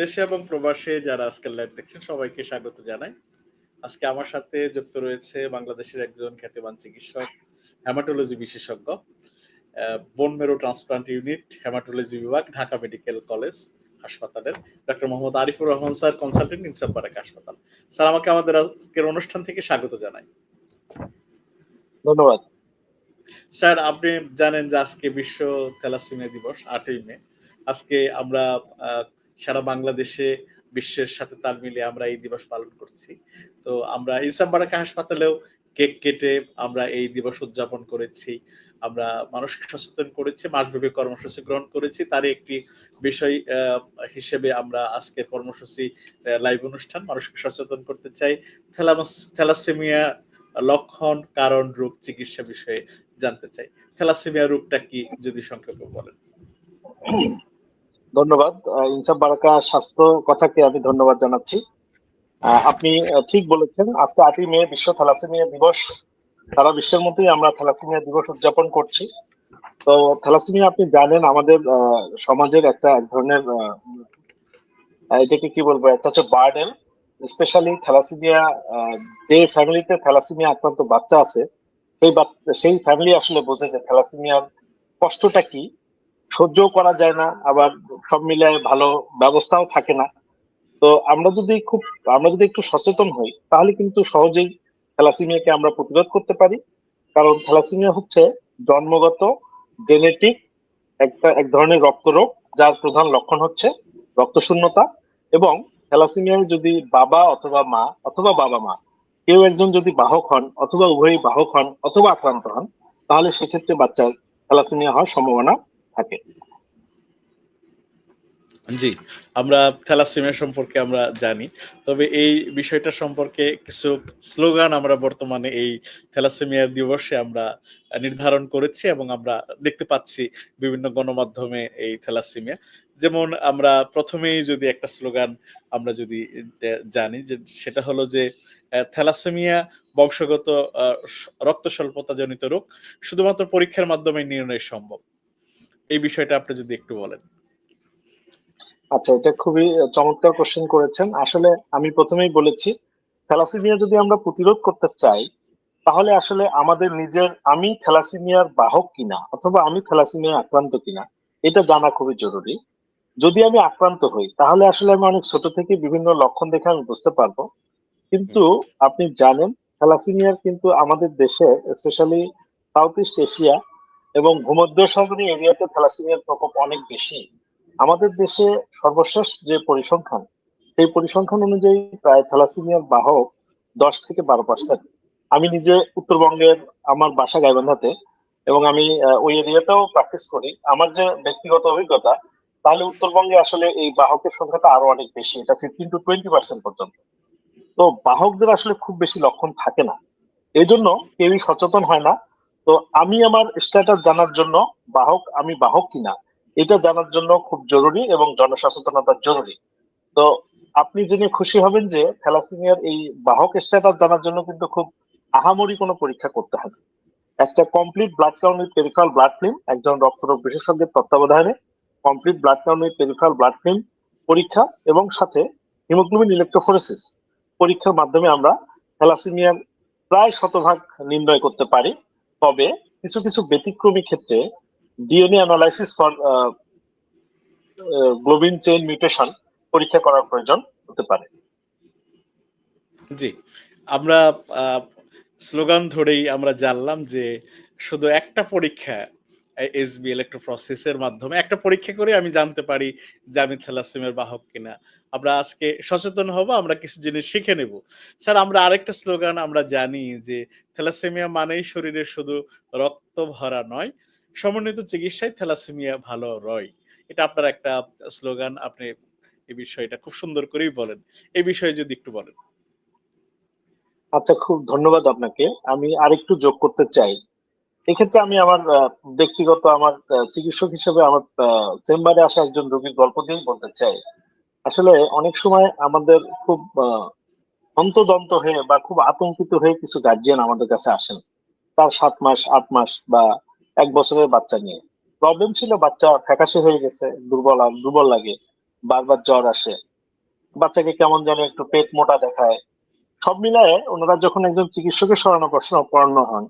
দেশে এবং প্রবাসে যারা আজকের লাইভ দেখছেন সবাইকে স্বাগত জানাই। আজকে আমার সাথে যুক্ত রয়েছে বাংলাদেশের একজন খ্যাতিমান চিকিৎসক হেমাটোলজি বিশেষজ্ঞ বোন মেরো ট্রান্সপ্লান্ট ইউনিট হেমাটোলজি বিভাগ ঢাকা মেডিকেল কলেজ হাসপাতালের। Doctor Mohammad Arifur Rahman sir consultant Insaf Barakah হাসপাতাল। স্যার আমাকে আমাদের আজকের অনুষ্ঠান থেকে স্বাগত জানাই। ধন্যবাদ। স্যার আপনি জানেন যে আজকে বিশ্ব থ্যালাসিমিয়া দিবস আটই মে। আজকে আমরা সারা বাংলাদেশে বিশ্বের সাথে তাল মিলিয়ে আমরা এই দিবস পালন করছি। তো আমরা ইনসাম বারাকা হাসপাতালেও কেক কেটে আমরা এই দিবস উদযাপন করেছি। আমরা মানুষকে সচেতন করেছি, মাসব্যাপী কর্মসূচি গ্রহণ করেছি। তারই একটি বিষয় হিসেবে আমরা আজকে কর্মসূচি লাইভ অনুষ্ঠান মানুষকে সচেতন করতে চাই। থ্যালাসেমিয়া লক্ষণ, কারণ, রোগ, চিকিৎসা বিষয়ে জানতে চাই। থ্যালাসেমিয়া রোগটা কি, যদি সংক্ষেপে বলেন। ধন্যবাদ। ইনসাফ বারাকা স্বাস্থ্য কথাকে আমি ধন্যবাদ জানাচ্ছি। আপনি ঠিক বলেছেন, আজকে আটই মে বিশ্ব থ্যালাসেমিয়া দিবস। সারা বিশ্বের মধ্যেই আমরা থ্যালাসেমিয়া দিবস উদযাপন করছি। তো থ্যালাসেমিয়া, আপনি জানেন, আমাদের সমাজের একটা এক ধরনের এটাকে কি বলব, একটা হচ্ছে বার্ডেন। স্পেশালি থ্যালাসেমিয়া যে ফ্যামিলিতে থ্যালাসেমিয়া আক্রান্ত বাচ্চা আছে, সেই সেই ফ্যামিলি আসলে বোঝে যে থ্যালাসেমিয়ার কষ্টটা কি। সহ্য করা যায় না, আবার সব মিলিয়ে ভালো ব্যবস্থাও থাকে না। তো আমরা যদি খুব, আমরা যদি একটু সচেতন হই, তাহলে কিন্তু সহজেই থ্যালাসিমিয়াকে আমরা প্রতিরোধ করতে পারি। কারণ থ্যালাসিমিয়া হচ্ছে জন্মগত জেনেটিক একটা, এক ধরনের রক্ত রোগ যার প্রধান লক্ষণ হচ্ছে রক্তশূন্যতা এবং থ্যালাসিমিয়ায় যদি বাবা অথবা মা, অথবা বাবা মা, কেউ একজন যদি বাহক হন অথবা উভয়ই বাহক হন অথবা আক্রান্ত হন, তাহলে সেক্ষেত্রে বাচ্চার থ্যালাসিমিয়া হওয়ার সম্ভাবনা থাকে। জি, আমরা থ্যালাসেমিয়া সম্পর্কে আমরা জানি। তবে এই বিষয়টা সম্পর্কে কিছু স্লোগান আমরা বর্তমানে এই থ্যালাসেমিয়া দিবসে আমরা নির্ধারণ করেছি এবং আমরা দেখতে পাচ্ছি বিভিন্ন গণমাধ্যমে এই থ্যালাসেমিয়া। যেমন আমরা প্রথমেই যদি একটা স্লোগান আমরা যদি জানি যে সেটা হলো যে থ্যালাসেমিয়া বংশগত রক্ত স্বল্পতা জনিত রোগ শুধুমাত্র পরীক্ষার মাধ্যমে নির্ণয় সম্ভব। এই বিষয়টা আপনি যদি একটু বলেন। আচ্ছা এটা খুবই চমৎকার কোশ্চেন করেছেন। আসলে আমি প্রথমেই বলেছি থ্যালাসিমিয়া যদি আমরা প্রতিরোধ করতে চাই তাহলে আসলে আমাদের নিজের আমি থ্যালাসিমিয়ার বাহক কিনা অথবা আমি থ্যালাসিমিয়া আক্রান্ত কিনা এটা জানা খুবই জরুরি। যদি আমি আক্রান্ত হই তাহলে আসলে আমি অনেক ছোট থেকে বিভিন্ন লক্ষণ দেখে আমি বুঝতে পারব। কিন্তু আপনি জানেন থ্যালাসিমিয়ার কিন্তু আমাদের দেশে স্পেশালি সাউথ ইস্ট এশিয়া এবং ভূমধ্য এরিয়াতে থ্যালাসিমিয়ার প্রকোপ অনেক বেশি। আমাদের দেশে সর্বশেষ যে পরিসংখ্যান, সেই পরিসংখ্যান অনুযায়ী প্রায় থ্যালাসিমিয়ার বাহক দশ থেকে বারো পার্সেন্ট আমি নিজে উত্তরবঙ্গের আমার বাসা গাইবান্ধাতে এবং আমি ওই এরিয়াতেও প্র্যাকটিস করি। আমার যে ব্যক্তিগত অভিজ্ঞতা, তাহলে উত্তরবঙ্গে আসলে এই বাহকের সংখ্যাটা আরও অনেক বেশি। এটা ফিফটিন টু টোয়েন্টি পার্সেন্ট পর্যন্ত। তো বাহকদের আসলে খুব বেশি লক্ষণ থাকে না। এই জন্য কেউই সচেতন হয় না। তো আমি আমার স্ট্যাটাস জানার জন্য বাহক, আমি বাহক কিনা, এটা জানার জন্য খুব জরুরি এবং জনসচেতনতা জরুরি। তো আপনি জেনে খুশি হবেন যে থ্যালাসিমিয়ার এই বাহক স্ট্যাটাস জানার জন্য কিন্তু খুব আহামরি কোনো পরীক্ষা করতে হবে। একটা complete blood count with peripheral blood film একজন রক্তরোগ বিশেষজ্ঞের তত্ত্বাবধানে complete blood count with peripheral blood film পরীক্ষা এবং সাথে হিমোগ্লোবিন ইলেকট্রোফোরেসিস পরীক্ষার মাধ্যমে আমরা থ্যালাসিমিয়ার প্রায় শতভাগ নির্ণয় করতে পারি। তবে কিছু কিছু ব্যতিক্রমী ক্ষেত্রে DNA analysis for globin chain mutation পরীক্ষা করার প্রয়োজন হতে পারে। জি, আমরা স্লোগান ধরেই আমরা জানলাম যে শুধু একটা পরীক্ষা এসবি ইলেকট্রোপ্রসেসের মাধ্যমে একটা পরীক্ষা করে আমি জানতে পারি যে আমি থ্যালাসেমিয়ার বাহক কিনা আমরা আজকে সচেতন হব আমরা কিছু জিনিস শিখে নেব স্যার আমরা আরেকটা স্লোগান আমরা জানি যে থ্যালাসেমিয়া মানেই শরীরে শুধু রক্ত ভরা নয় সমন্বিত চিকিৎসায় থ্যালাসেমিয়া ভালো রয় এটা আপনার একটা স্লোগান আপনি এই বিষয়টা খুব সুন্দর করেই বলেন এই বিষয়ে যদি একটু বলেন আচ্ছা খুব ধন্যবাদ আপনাকে আমি আরেকটু যোগ করতে চাই এক্ষেত্রে আমি আমার ব্যক্তিগত আমার চিকিৎসক হিসেবে আমার চেম্বারে আসা একজন রোগীর গল্প দিয়েই বলতে চাই। আসলে অনেক সময় আমাদের খুব অন্তদন্ত হয়ে বা খুব আতঙ্কিত হয়ে কিছু গার্জিয়ান আমাদের কাছে আসেন। তার সাত মাস, আট মাস বা এক বছরের বাচ্চা নিয়ে। প্রবলেম ছিল বাচ্চা ফ্যাকাশে হয়ে গেছে, দুর্বল দুর্বল লাগে, বারবার জ্বর আসে। বাচ্চাকে কেমন যেন একটু পেট মোটা দেখায়। সব মিলায়ে ওনারা যখন একজন চিকিৎসকের শরণাপর্শ পড়ানো হন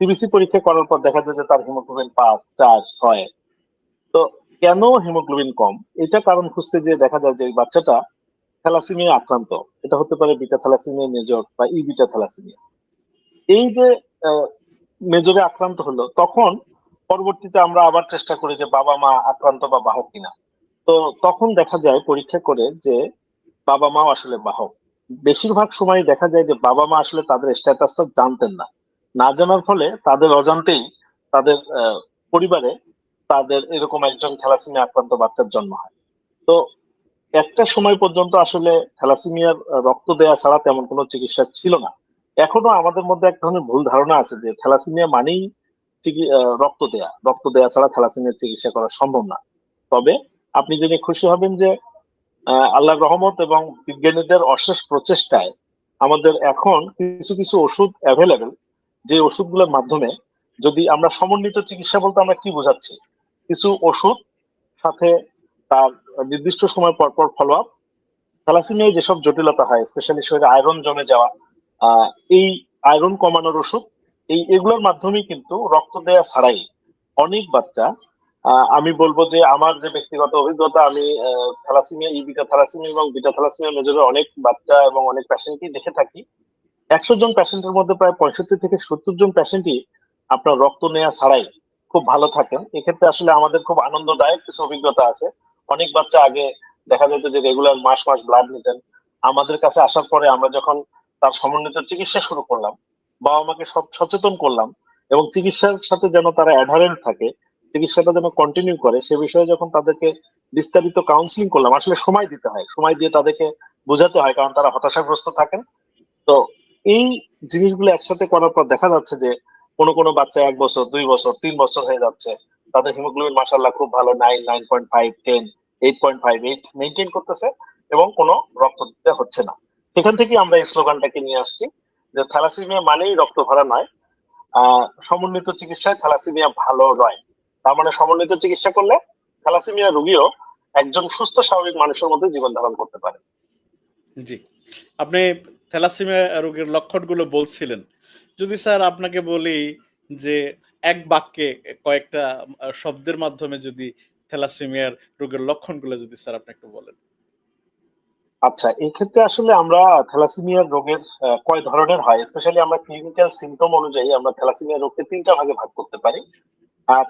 সিবিসি পরীক্ষা করার পর দেখা যায় যে তার হিমোগ্লোবিন পাঁচ, চার, ছয়। তো কেন হিমোগ্লোবিন কম? এটা কারণ খুঁজতে যে দেখা যায় যে বাচ্চাটা থ্যালাসিমিয়া আক্রান্ত। এটা হতে পারে বিটা থ্যালাসিমিয়া মেজর বা ই বিটা থ্যালাসিমিয়া এই যে মেজরে আক্রান্ত হলো, তখন পরবর্তীতে আমরা আবার চেষ্টা করি যে বাবা মা আক্রান্ত বা বাহক কিনা। তো তখন দেখা যায় পরীক্ষা করে যে বাবা মাও আসলে বাহক। বেশিরভাগ সময় দেখা যায় যে বাবা মা আসলে তাদের স্ট্যাটাসটা জানতেন না। না জানার ফলে তাদের অজান্তেই তাদের পরিবারে তাদের এরকম একজন থ্যালাসিমিয়া আক্রান্ত বাচ্চার জন্ম হয়। তো একটা সময় পর্যন্ত আসলে থ্যালাসিমিয়ার রক্ত দেয়া ছাড়া তেমন কোনো চিকিৎসা ছিল না। এখনও আমাদের মধ্যে এক ধরনের ভুল ধারণা আছে যে থ্যালাসিমিয়া মানেই রক্ত দেয়া। রক্ত দেয়া ছাড়া থ্যালাসিমিয়ার চিকিৎসা করা সম্ভব না। তবে আপনি জেনে খুশি হবেন যে আল্লাহর রহমত এবং বিজ্ঞানীদের অশেষ প্রচেষ্টায় আমাদের এখন কিছু কিছু ওষুধ অ্যাভেলেবেল যে ওষুধগুলোর মাধ্যমে যদি আমরা সমন্বিত চিকিৎসা বলতে আমরা কি বোঝাচ্ছি? কিছু ওষুধ সাথে তার নির্দিষ্ট সময় পর পর ফলো আপ থ্যালাসিমিয়ায় যেসব জটিলতা হয় স্পেশালি শরীরে আয়রন জমে যাওয়া এই আয়রন কমানোর ওষুধ, এই এগুলোর মাধ্যমেই কিন্তু রক্ত দেয়া ছাড়াই অনেক বাচ্চা আমি বলব যে আমার যে ব্যক্তিগত অভিজ্ঞতা, আমি থ্যালাসিমিয়া ই বিটা থ্যালাসিমিয়া এবং বিটা থ্যালাসিমিয়া মেজরে অনেক বাচ্চা এবং অনেক পেশেন্টই দেখে থাকি। একশো জন পেশেন্টের মধ্যে প্রায় পঁয়ষট্টি থেকে সত্তর জন পেশেন্টই আপনার রক্ত নেওয়া ছাড়াই খুব ভালো থাকেন। এক্ষেত্রে আসলে আমাদের খুব আনন্দদায়ক কিছু অভিজ্ঞতা আছে। অনেক বাচ্চা আগে দেখা যেত যে রেগুলার মাস মাস ব্লাড নিতেন। আমাদের কাছে আসার পরে আমরা যখন তার সমন্বিত চিকিৎসা শুরু করলাম, বাবা মাকে সব সচেতন করলাম এবং চিকিৎসার সাথে যেন তারা অ্যাডারেন্ট থাকে, চিকিৎসাটা যেন কন্টিনিউ করে, সে বিষয়ে যখন তাদেরকে বিস্তারিত কাউন্সিলিং করলাম, আসলে সময় দিতে হয়। সময় দিয়ে তাদেরকে বোঝাতে হয় কারণ তারা হতাশাগ্রস্ত থাকেন। তো এই জিনিসগুলো একসাথে করার পর দেখা যাচ্ছে যে কোনো কোনো বাচ্চা এক বছর, দুই বছর, তিন বছর হয়ে যাচ্ছে। তাদের হিমোগ্লোবিন মাসাল্লাহ খুব ভালো nine nine point five ten eight point five eight maintain করতেছে এবং কোনো রক্ত দিতে হচ্ছে না। সেখান থেকে আমরা এই স্লোগানটাকে নিয়ে আসছি যে থ্যালাসিমিয়া মানেই রক্ত ভরা নয়। সমন্বিত চিকিৎসায় থ্যালাসিমিয়া ভালো নয়। তার মানে সমন্বিত চিকিৎসা করলে থ্যালাসিমিয়া রোগীও একজন সুস্থ স্বাভাবিক মানুষের মধ্যে জীবন ধারণ করতে পারে। জি। আপনি থ্যালাসেমিয়া রোগের লক্ষণগুলো বলছিলেন। যদি স্যার আপনাকে বলি যে এক বাক্যে কয়েকটা শব্দের মাধ্যমে যদি থ্যালাসেমিয়ার রোগের লক্ষণগুলো যদি স্যার আপনি একটু বলেন। আচ্ছা এই ক্ষেত্রে আসলে আমরা থ্যালাসিমিয়ার রোগের কয় ধরনের হয় স্পেশালি আমরা ক্লিনিক্যাল সিমটম অনুযায়ী আমরা থ্যালাসিমিয়া রোগকে তিনটা ভাগে ভাগ করতে পারি।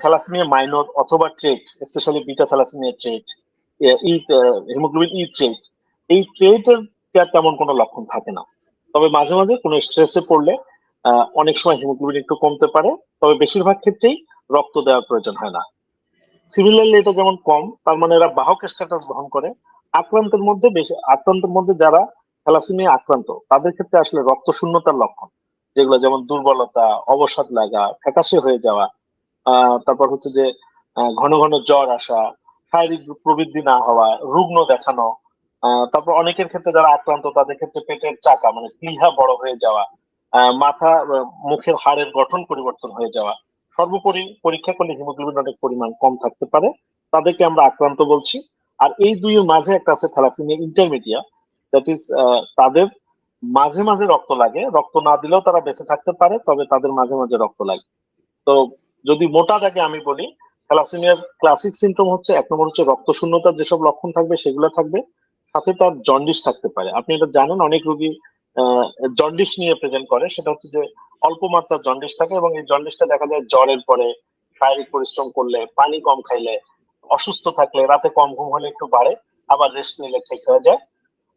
থ্যালাসিমিয়া মাইনর অথবা trait specially beta thalassaemia trait E haemoglobin E trait এই ট্রেটের তেমন কোনো লক্ষণ থাকে না। তবে মাঝে মাঝে কোনো স্ট্রেসে পড়লে অনেক সময় হিমোগ্লোবিন একটু কমতে পারে, তবে বেশিরভাগ ক্ষেত্রেই রক্ত দেওয়ার প্রয়োজন হয় না। সিমিলারলি এটা যেমন কম, তার মানে এরা বাহক স্ট্যাটাস বহন করে। আক্রান্তের মধ্যে বেশি, আক্রান্তের মধ্যে যারা থ্যালাসিমিয়া আক্রান্ত, তাদের ক্ষেত্রে আসলে রক্ত শূন্যতার লক্ষণ, যেগুলো যেমন দুর্বলতা, অবসাদ লাগা, ফ্যাকাশে হয়ে যাওয়া তারপর হচ্ছে যে ঘন ঘন জ্বর আসা, শারীরিক প্রবৃদ্ধি না হওয়া, রুগ্ন দেখানো তারপর অনেকের ক্ষেত্রে যারা আক্রান্ত, তাদের ক্ষেত্রে পেটের চাকা মানে প্লীহা বড় হয়ে যাওয়া মাথা মুখের হাড়ের গঠন পরিবর্তন হয়ে যাওয়া, সর্বোপরি পরীক্ষা করলে হিমোগ্লোবিন অনেক পরিমাণ কম থাকতে পারে। তাদেরকে আমরা আক্রান্ত বলছি। আর এই দুইয়ের মাঝে একটা আছে থ্যালাসিমিয়া ইন্টারমিডিয়া দ্যাট ইজ তাদের মাঝে মাঝে রক্ত লাগে। রক্ত না দিলেও তারা বেঁচে থাকতে পারে, তবে তাদের মাঝে মাঝে রক্ত লাগে। তো যদি মোটা দাগে আমি বলি, থ্যালাসিমিয়ার ক্লাসিক সিমটম হচ্ছে, এক নম্বর হচ্ছে রক্ত শূন্যতার যেসব লক্ষণ থাকবে, সেগুলো থাকবে। সাথে তার জন্ডিস থাকতে পারে। আপনি এটা জানেন, অনেক রোগী জন্ডিস নিয়ে প্রেজেন্ট করে। সেটা হচ্ছে যে অল্প মাত্রার জন্ডিস থাকে এবং এই জন্ডিসটা দেখা যায় জ্বরের পরে শারীরিক পরিশ্রম করলে, পানি কম খাইলে, অসুস্থ থাকলে, রাতে কম ঘুম হলে একটু বাড়ে, আবার রেস্ট নিলে ঠিক হয়ে যায়।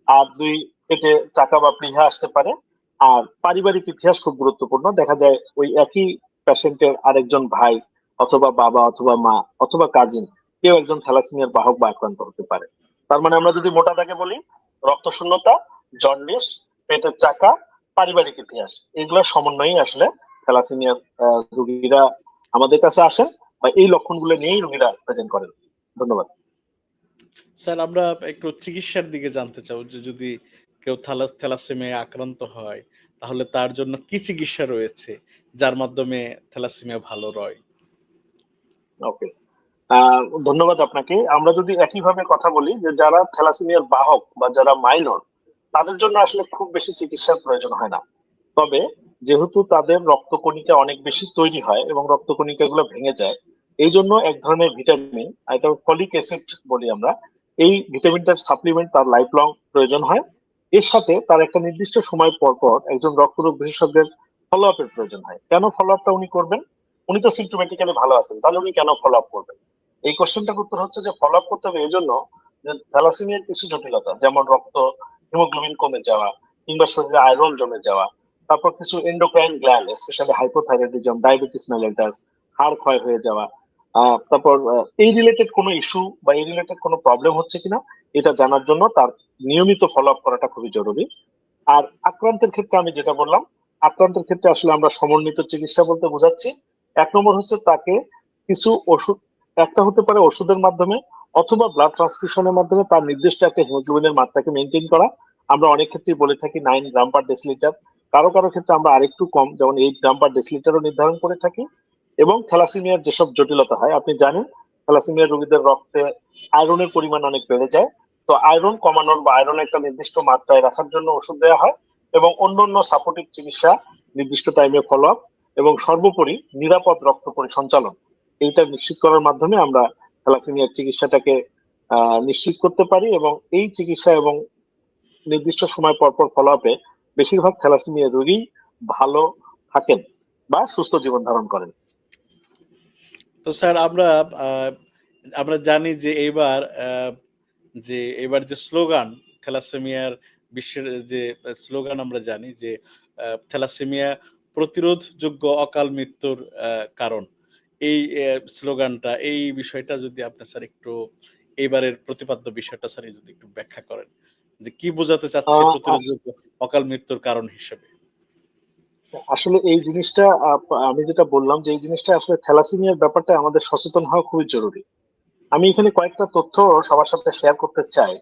আর দুই পেটে চাকা বা প্লীহা আসতে পারে। আর পারিবারিক ইতিহাস খুব গুরুত্বপূর্ণ। দেখা যায় ওই একই পেশেন্টের আরেকজন ভাই অথবা বাবা অথবা মা অথবা কাজিন কেউ একজন থ্যালাসিমিয়ার বাহক বা আক্রান্ত হতে পারে। তার মানে আমরা যদি মোটা দাগে বলি রক্ত শূন্যতা জন্ডিস পেটের চাকা পারিবারিক ইতিহাস এগুলো সমন্বয়েই আসলে থ্যালাসিমিয়ার আহ, রোগীরা আমাদের কাছে আসেন বা এই লক্ষণগুলো নিয়েই রোগীরা প্রেজেন্ট করেন। ধন্যবাদ। স্যার আমরা একটু চিকিৎসার দিকে জানতে চাও যে যদি কেউ থ্যালাস থ্যালাসেমিয়া আক্রান্ত হয় তাহলে তার জন্য কি চিকিৎসা রয়েছে যার মাধ্যমে থ্যালাসেমিয়া ভালো রয়? ওকে। ধন্যবাদ আপনাকে। আমরা যদি একইভাবে কথা বলি যে যারা থ্যালাসেমিয়ার বাহক বা যারা মাইনর, তাদের জন্য আসলে খুব বেশি চিকিৎসার প্রয়োজন হয় না। তবে যেহেতু তাদের রক্তকণিকা অনেক বেশি তৈরি হয় এবং রক্তকণিকা গুলো ভেঙে যায়, এই জন্য এক ধরনের ভিটামিন, এটা ফলিক অ্যাসিড বলি আমরা, এই ভিটামিনটার সাপ্লিমেন্ট তার লাইফ লং প্রয়োজন হয়। এর সাথে তার একটা নির্দিষ্ট সময় পর পর একজন রক্তরোগ বিশেষজ্ঞের ফলো আপের প্রয়োজন হয়। কেন ফলো আপটা উনি করবেন? উনি তো সিমটোমেটিক্যালি ভালো আছেন, তাহলে উনি কেন ফলো আপ করবেন? এই কোশ্চেনটার উত্তর হচ্ছে যে ফলো আপ করতে হবে এই জন্য যে থ্যালাসেমিয়ার কিছু জটিলতা, যেমন রক্ত, হিমোগ্লোবিন কমে যাওয়া কিংবা শরীরে আয়রন জমে যাওয়া, তারপর কিছু endocrine gland specially hypothyroidism diabetes mellitus হাড় ক্ষয় হয়ে যাওয়া তারপর এই রিলেটেড কোনো ইস্যু বা এই রিলেটেড কোনো প্রবলেম হচ্ছে কিনা, এটা জানার জন্য তার নিয়মিত ফলো আপ করাটা খুবই জরুরি। আর আক্রান্তের ক্ষেত্রে আমি যেটা বললাম, আক্রান্তের ক্ষেত্রে আসলে আমরা সমন্বিত চিকিৎসা বলতে বোঝাচ্ছি। এক নম্বর হচ্ছে তাকে কিছু ওষুধ একটা হতে পারে ওষুধের মাধ্যমে অথবা ব্লাড ট্রান্সফিউশনের মাধ্যমে তার নির্দিষ্ট একটা হিমোগ্লোবিনের মাত্রাকে মেনটেন করা। আমরা অনেক ক্ষেত্রেই বলে থাকি নাইন গ্রাম পার ডেসিলিটার কারও কারও ক্ষেত্রে আমরা আরেকটু কম, যেমন এইট গ্রাম পার ডেসিলিটারও নির্ধারণ করে থাকি। এবং থ্যালাসেমিয়ার যেসব জটিলতা হয়, আপনি জানেন থ্যালাসেমিয়ার রোগীদের রক্তে আয়রনের পরিমাণ অনেক বেড়ে যায়। তো আয়রন কমানোর বা আয়রন একটা নির্দিষ্ট মাত্রায় রাখার জন্য ওষুধ দেওয়া হয় এবং অন্যান্য সাপোর্টিভ চিকিৎসা নির্দিষ্ট টাইমে ফলো আপ এবং সর্বোপরি নিরাপদ রক্ত পরিসঞ্চালন। এইটা নিশ্চিত করার মাধ্যমে আমরা থ্যালাসেমিয়ার চিকিৎসাটাকে নিশ্চিত করতে পারি এবং এই চিকিৎসা এবং নির্দিষ্ট সময় পর পর ফলো আপে বেশিরভাগ থ্যালাসেমিয়া রোগী ভালো থাকেন বা সুস্থ জীবন ধারণ করেন। তো স্যার, আমরা আমরা জানি যে এবার যে এবার যে স্লোগান থ্যালাসেমিয়ার বিশ্বের যে স্লোগান আমরা জানি যে থ্যালাসেমিয়া প্রতিরোধযোগ্য অকাল মৃত্যুর কারণ। এই স্লোগানটা এই বিষয়টা যদি আপনি স্যার একটু এইবারের প্রতিপাদ্য বিষয়টা স্যার যদি একটু ব্যাখ্যা করেন যে কি বোঝাতে চাচ্ছে প্রতিরোধযোগ্য অকাল মৃত্যুর কারণ হিসেবে? আসলে এই জিনিসটা আমি যেটা বললাম যে এই জিনিসটা আসলে থ্যালাসেমিয়ার ব্যাপারটা আমাদের সচেতন হওয়া খুবই জরুরি। আমি এখানে কয়েকটা তথ্য সবার সাথে শেয়ার করতে চাই।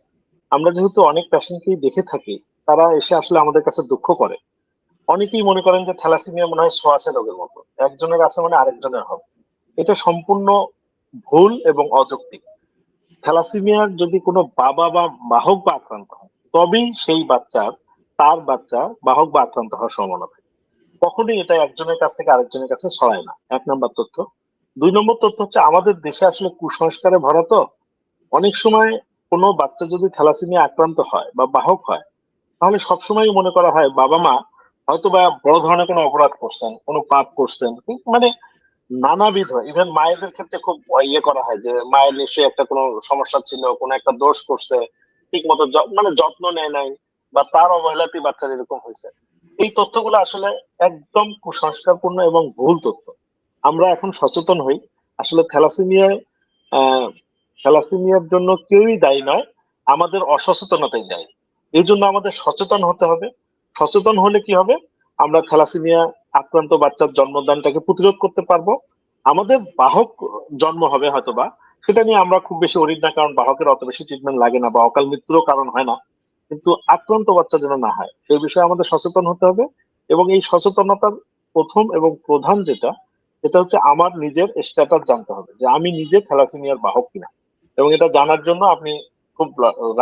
আমরা যেহেতু অনেক পেশেন্টকেই দেখে থাকি তারা এসে আসলে আমাদের কাছে দুঃখ করে। অনেকেই মনে করেন যে থ্যালাসেমিয়া মনে হয় সোয়াসের রোগের মতো। একজনের আছে মানে আরেকজনের হবে। এটা সম্পূর্ণ ভুল এবং অযৌক্তিক। থ্যালাসেমিয়ার যদি কোনো বাবা বা বাহক বা আক্রান্ত হয়, তবেই সেই বাচ্চার, তার বাচ্চা বাহক বা আক্রান্ত হওয়ার সম্ভাবনা থাকে। কখনোই এটা একজনের কাছ থেকে আরেকজনের কাছে ছড়ায় না। এক নম্বর তথ্য। দুই নম্বর তথ্য হচ্ছে, আমাদের দেশে আসলে কুসংস্কারে ভরা তো। অনেক সময় কোনো বাচ্চা যদি থ্যালাসেমিয়া আক্রান্ত হয় বা বাহক হয়, তাহলে সবসময় মনে করা হয় বাবা মা হয়তো বা বড় ধরনের কোনো অপরাধ করছেন, কোনো পাপ করছেন। মানে নানাবিধ ইভেন মায়েদের ক্ষেত্রে খুব ইয়ে করা হয় যে মায়ের নিশ্চয়ই একটা কোনো সমস্যা ছিল, কোনো একটা দোষ করছে ঠিক মতো মানে যত্ন নেয় নাই বা তার অবহেলাতেই বাচ্চার এরকম হয়েছে। এই তথ্যগুলো আসলে একদম কুসংস্কারপূর্ণ এবং ভুল তথ্য। আমরা এখন সচেতন হই। আসলে থ্যালাসেমিয়ায় থ্যালাসেমিয়ার জন্য কেউই দায়ী নয়, আমাদের অসচেতনতাই দায়ী। এই জন্য আমাদের সচেতন হতে হবে। সচেতন হলে কি হবে? আমরা থ্যালাসেমিয়া আক্রান্ত বাচ্চার জন্মদানটাকে প্রতিরোধ করতে পারব। আমাদের বাহক জন্ম হবে হয়তো বা সেটা নিয়ে আমরা খুব বেশি অরিড না, কারণ বাহকের অত বেশি ট্রিটমেন্ট লাগে না বা অকাল মৃত্যুরও কারণ হয় না। কিন্তু আক্রান্ত বাচ্চা যেন না হয়, সেই বিষয়ে আমাদের সচেতন হতে হবে। এবং এই সচেতনতার প্রথম এবং প্রধান যেটা সেটা হচ্ছে আমার নিজের স্ট্যাটাস জানতে হবে যে আমি নিজে থ্যালাসেমিয়ার বাহক কিনা। এবং এটা জানার জন্য আপনি খুব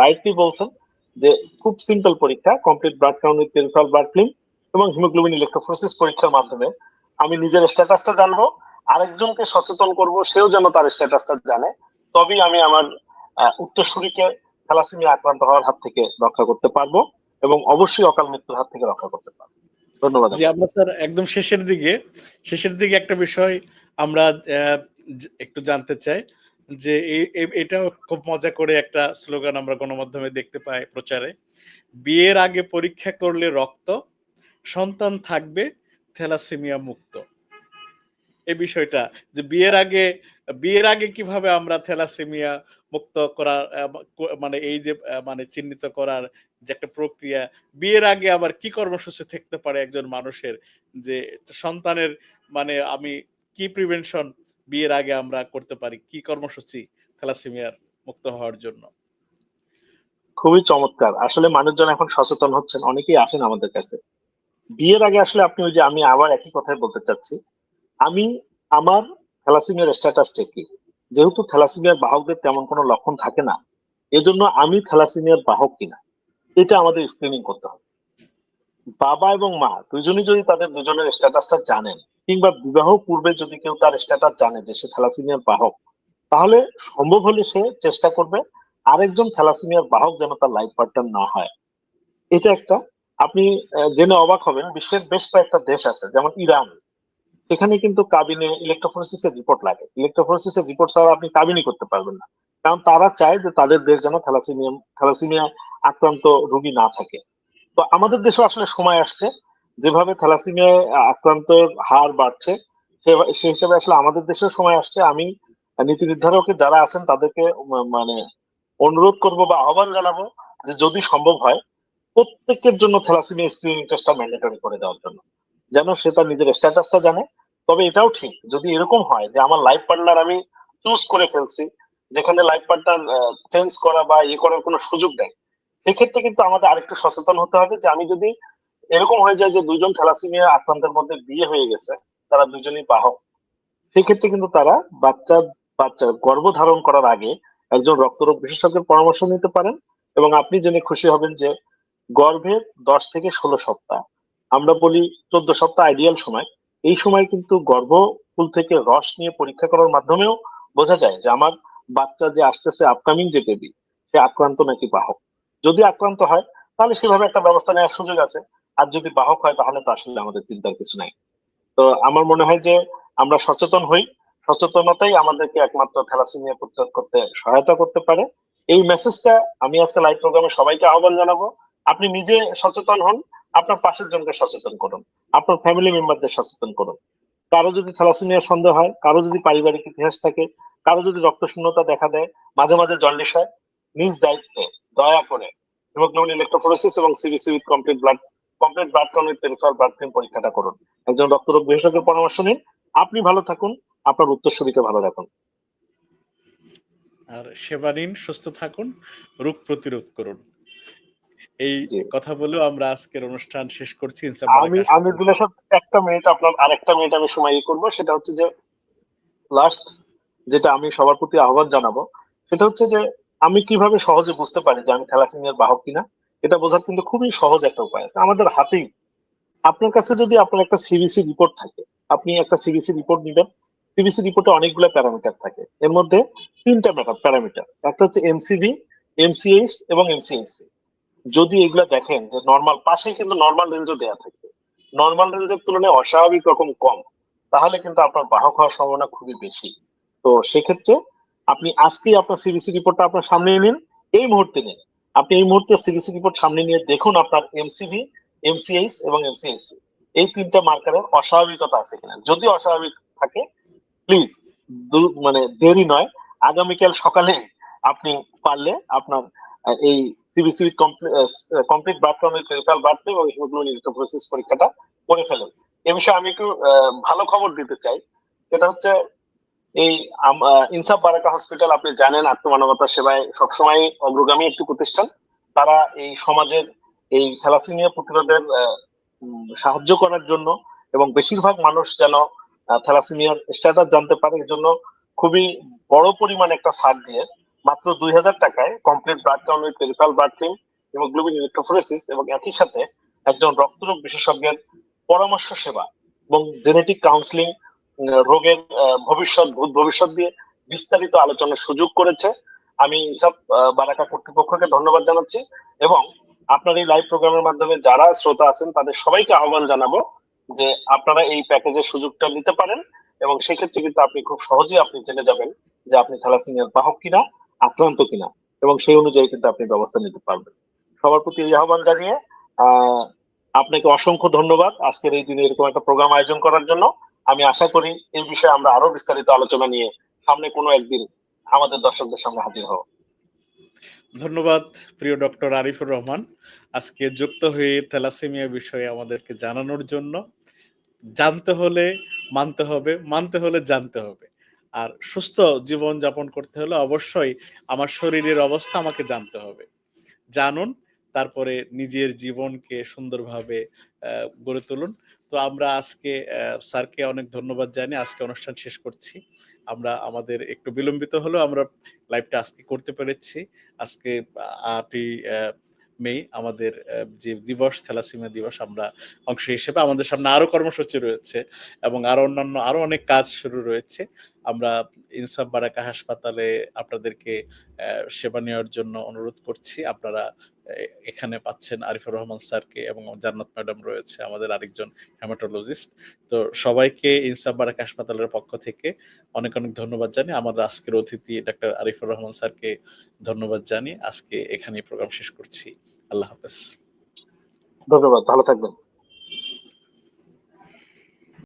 রাইটলি বলছেন যে খুব সিম্পল পরীক্ষা complete blood count with blood film এবং হিমোগ্লোবিন ইলেকট্রোফোরেসিস পরীক্ষার মাধ্যমে আমি নিজের স্ট্যাটাসটা জানব, আরেকজনকে সচেতন করব, সেও যেন তার স্ট্যাটাসটা জানে। তবেই আমি আমার উত্তরসূরিকে থ্যালাসেমিয়া আক্রান্ত হওয়ার হাত থেকে রক্ষা করতে পারব এবং অবশ্যই অকাল মৃত্যুর হাত থেকে রক্ষা করতে পারব। ধন্যবাদ। জি, আমরা স্যার একদম শেষের দিকে শেষের দিকে একটা বিষয় আমরা একটু জানতে চাই, যে এটাও খুব মজা করে একটা স্লোগান আমরা গণমাধ্যমে দেখতে পাই প্রচারে, বিয়ের আগে পরীক্ষা করলে রক্ত সন্তান থাকবে, থ্যালাসেমিয়া মুক্ত। এই বিষয়টা যে বিয়ের আগে বিয়ের আগে কীভাবে আমরা থ্যালাসেমিয়া মুক্ত করার মানে এই যে মানে চিহ্নিত করার যে একটা প্রক্রিয়া, বিয়ের আগে আবার কি কর্মসূচি থাকতে পারে একজন মানুষের? যে সন্তানের মানে আমি কি প্রিভেনশন বিয়ের আগে আমরা করতে পারি? কি কর্মসূচি থ্যালাসেমিয়ার মুক্ত হওয়ার জন্য? খুবই চমৎকার। আসলে মানুষজন এখন সচেতন হচ্ছেন, অনেকেই আসেন আমাদের কাছে। বিয়ের আগে আসলে আপনি ওই যে আমি আবার একই কথাই বলতে চাচ্ছি। আমি আমার থ্যালাসেমিয়ার স্ট্যাটাসটা কি? যেহেতু থ্যালাসিমিয়ার বাহকদের তেমন কোনো লক্ষণ থাকে না, এজন্য আমি থ্যালাসিমিয়ার বাহক কিনা, এটা আমাদের স্ক্রিনিং করতে হবে। বাবা এবং মা দুজনই যদি তাদের দুজনের স্ট্যাটাসটা জানেন, কিংবা বিবাহ পূর্বে যদি কেউ তার স্ট্যাটাস জানে যে সে থ্যালাসিমিয়ার বাহক, তাহলে সম্ভব হলে সে চেষ্টা করবে আরেকজন থ্যালাসিমিয়ার বাহক যেন তার লাইফ পার্টনার না হয়। এটা একটা আপনি জেনে অবাক হবেন, বিশ্বের বেশ কয়েকটা দেশ আছে, যেমন ইরান। সেখানে কিন্তু কাবিনে ইলেকট্রোফোরেসিসের রিপোর্ট লাগে। ইলেকট্রোফোরেসিসের রিপোর্ট ছাড়া আপনি কাবিনই করতে পারবেন না। কারণ তারা চায় যে তাদের দেশ যেন থ্যালাসিমিয়া থ্যালাসিমিয়া আক্রান্ত রোগী না থাকে। তো আমাদের দেশে আসলে সময় আসছে। যেভাবে থ্যালাসিমিয়া আক্রান্ত হার বাড়ছে, সে- হিসেবে আসলে আমাদের দেশেও সময় আসছে। আমি নীতি নির্ধারকে যারা আছেন তাদেরকে মানে অনুরোধ করব বা আহ্বান জানাব যে যদি সম্ভব হয় প্রত্যেকের জন্য থ্যালাসিমিয়া স্ক্রিনিং টেস্টটা ম্যান্ডেটরি করে দেওয়ার জন্য। যেন সে তার নিজের স্ট্যাটাসটা জানে। তবে এটাও ঠিক, যদি এরকম হয় যে আমার লাইফ পার্টনার আমি চুজ করে ফেলছি, যেখানে লাইফ পার্টনার চেঞ্জ করা বা ইয়ে করার কোনো সুযোগ নেই, সেক্ষেত্রে কিন্তু আমাদের আরেকটু সচেতন হতে হবে যে আমি যদি এরকম হয়ে যায় যে দুজন থ্যালাসিমিয়া আক্রান্তের মধ্যে বিয়ে হয়ে গেছে, তারা দুজনই বাহক, সেক্ষেত্রে কিন্তু তারা বাচ্চা বাচ্চা গর্ভধারণ করার আগে একজন রক্তরোগ বিশেষজ্ঞের পরামর্শ নিতে পারেন এবং আপনি জেনে খুশি হবেন যে গর্ভের দশ থেকে ষোলো সপ্তাহ। আমরা বলি চোদ্দ সপ্তাহ আইডিয়াল সময়। এই সময় কিন্তু গর্ভফুল থেকে রস নিয়ে পরীক্ষা করার মাধ্যমেও বোঝা যায় যে আমার বাচ্চা যে আসতেছে আপকামিং যে বেবি সে আক্রান্ত নাকি বাহক। যদি আক্রান্ত হয়, তাহলে সেভাবে একটা ব্যবস্থা নেওয়ার সুযোগ আছে। আর যদি বাহক হয়, তাহলে তো আসলে আমাদের চিন্তার কিছু নাই। তো আমার মনে হয় যে আমরা সচেতন হই। সচেতনতাই আমাদেরকে একমাত্র থ্যালাসিমিয়া প্রতিরোধ করতে সহায়তা করতে পারে। এই মেসেজটা আমি আজকে লাইভ প্রোগ্রামে সবাইকে আহ্বান জানাব। আপনি নিজে সচেতন হন, আপনার পাশের জনকে সচেতন করুন, আপনার ফ্যামিলি মেম্বারদের সচেতন করুন। কারও যদি থ্যালাসিমিয়ার সন্দেহ হয়, কারও যদি পারিবারিক ইতিহাস থাকে, কারও যদি রক্ত শূন্যতা দেখা দেয়, মাঝে মাঝে জন্ডিস হয়, নিজ দায়িত্বে, দয়া করে। হিমোগ্লোবিন ইলেকট্রোফোরেসিস এবং CBC with complete blood complete blood with peripheral blood film পরীক্ষাটা করুন। একজন রক্তরোগ বিশেষজ্ঞের পরামর্শ নিন, আপনি ভালো থাকুন, আপনার উত্তরসূরিকে ভালো রাখুন। আর সেবা নিন, সুস্থ থাকুন, রোগ প্রতিরোধ করুন। এই। কথা বলেও আমরা আজকের অনুষ্ঠান শেষ করছি আমি আমি দিলেশাদ একটা মিনিট আপনার আরেকটা মিনিট আমি সময় ইয়ে করব সেটা হচ্ছে যে লাস্ট যেটা আমি সবার প্রতি আহ্বান জানাব সেটা হচ্ছে যে আমি কীভাবে সহজে বুঝতে পারি যে আমি থ্যালাসিমিয়ার বাহক কিনা এটা বোঝার কিন্তু খুবই সহজ একটা উপায় আছে। আমাদের হাতেই আপনার কাছে যদি আপনার একটা সিবিসি রিপোর্ট থাকে আপনি একটা সিবিসি রিপোর্ট নেবেন সিবিসি রিপোর্টে অনেকগুলো প্যারামিটার থাকে। এর মধ্যে তিনটা প্যারামিটার। একটা হচ্ছে এমসিভি এমসিএইচ এবং এমসিএইচসি যদি এগুলা দেখেন যে নর্মাল পাশে কিন্তু নর্মাল রেঞ্জও দেওয়া থাকে নর্মাল রেঞ্জের তুলনায় অস্বাভাবিক রকম কম। তাহলে কিন্তু আপনার বাহক হওয়ার সম্ভাবনা খুবই বেশি। তো সেক্ষেত্রে আপনি আজকেই আপনার সিবিসি রিপোর্টটা আপনার সামনে নিন। এই মুহূর্তে নিন। আপনি এই মুহূর্তে সিবিসি রিপোর্ট সামনে নিয়ে দেখুন আপনার এমসিভি এমসিএইচ এবং এমসিএইচসি এই তিনটা মার্কারের অস্বাভাবিকতা আছে কিনা। যদি অস্বাভাবিক থাকে প্লিজ মানে দেরি নয়। আগামীকাল সকালে আপনি পারলে আপনার এই CBC complete count peripheral blood এবং হিমোগ্লোবিন ইলেকট্রোফোরেসিস পরীক্ষাটা করে ফেলেন। এ বিষয়ে আমি একটু ভালো খবর দিতে চাই। সেটা হচ্ছে এই ইনসাফ বারাকা হসপিটাল আপনি জানেন আত্মমানবতা সেবায় সবসময় অগ্রগামী একটি প্রতিষ্ঠান। তারা এই সমাজের এই থ্যালাসিমিয়া প্রতিরোধের সাহায্য করার জন্য এবং বেশিরভাগ মানুষ যেন থ্যালাসিমিয়ার স্ট্যাটাস জানতে পারে, এর জন্য খুবই বড় পরিমাণ একটা ছাড় দিয়ে মাত্র দুই হাজার টাকায় complete blood count with peripheral blood film haemoglobin electrophoresis এবং একই সাথে একজন রক্তরোগ বিশেষজ্ঞের পরামর্শ সেবা এবং জেনেটিক কাউন্সিলিং রোগের ভবিষ্যৎ, ভূত ভবিষ্যৎ দিয়ে বিস্তারিত আলোচনার সুযোগ করেছে। আমি ইনসাফ বারাকা কর্তৃপক্ষকে ধন্যবাদ জানাচ্ছি এবং আপনার এই লাইভ প্রোগ্রামের মাধ্যমে যারা শ্রোতা আছেন, তাদের সবাইকে আহ্বান জানাব যে আপনারা এই প্যাকেজের সুযোগটা নিতে পারেন এবং সেক্ষেত্রে কিন্তু আপনি খুব সহজেই আপনি জেনে যাবেন যে আপনি থ্যালাসিমিয়ার বাহক কিনা। আক্রান্ত কিনা, এবং সেই অনুযায়ী কিন্তু আপনি ব্যবস্থা নিতে পারবেন। সবার প্রতি এই আহ্বান জানিয়ে আপনাকে অসংখ্য ধন্যবাদ আজকের এই দিনে এরকম একটা প্রোগ্রাম আয়োজন করার জন্য। আমি আশা করি এই বিষয়ে আমরা আরও বিস্তারিত আলোচনা নিয়ে সামনে কোনো একদিন আমাদের দর্শকদের সামনে হাজির হব। ধন্যবাদ, প্রিয় ডক্টর আরিফুর রহমান। আজকে যুক্ত হয়ে থ্যালাসেমিয়া বিষয়ে আমাদেরকে জানানোর জন্য জানতে হলে মানতে হবে, মানতে হলে জানতে হবে। আর সুস্থ জীবন যাপন করতে হলে অবশ্যই আমার শরীরের অবস্থা আমাকে জানতে হবে। জানুন, তারপরে নিজের জীবনকে সুন্দরভাবে গড়ে তুলুন। তো আমরা আজকে স্যারকে অনেক ধন্যবাদ জানিয়ে আজকে অনুষ্ঠান শেষ করছি। আমরা আমাদের একটু বিলম্বিত হলেও আমরা লাইভটা আজকে করতে পেরেছি। আজকে আটই মে আমাদের যে দিবস, থ্যালাসিমিয়া দিবস, আমরা অংশ হিসেবে আমাদের সামনে আরও কর্মসূচি রয়েছে এবং আরও অন্যান্য আরও অনেক কাজ শুরু রয়েছে। আমরা ইনসাফ বারাকা হাসপাতালে আপনাদেরকে সেবা নেওয়ার জন্য অনুরোধ করছি। আপনারা এখানে পাচ্ছেন আরিফুর রহমান স্যারকে এবং জান্নাত ম্যাডাম রয়েছে আমাদের আরেকজন হেমাটোলজিস্ট। তো সবাইকে ইনসাফ বারাকা হাসপাতালের পক্ষ থেকে অনেক অনেক ধন্যবাদ জানি। আমাদের আজকের অতিথি ডাক্তার আরিফুর রহমান স্যারকে ধন্যবাদ জানি। আজকে এখানেই প্রোগ্রাম শেষ করছি। আল্লাহ হাফেজ। ধন্যবাদ, ভালো থাকবেন।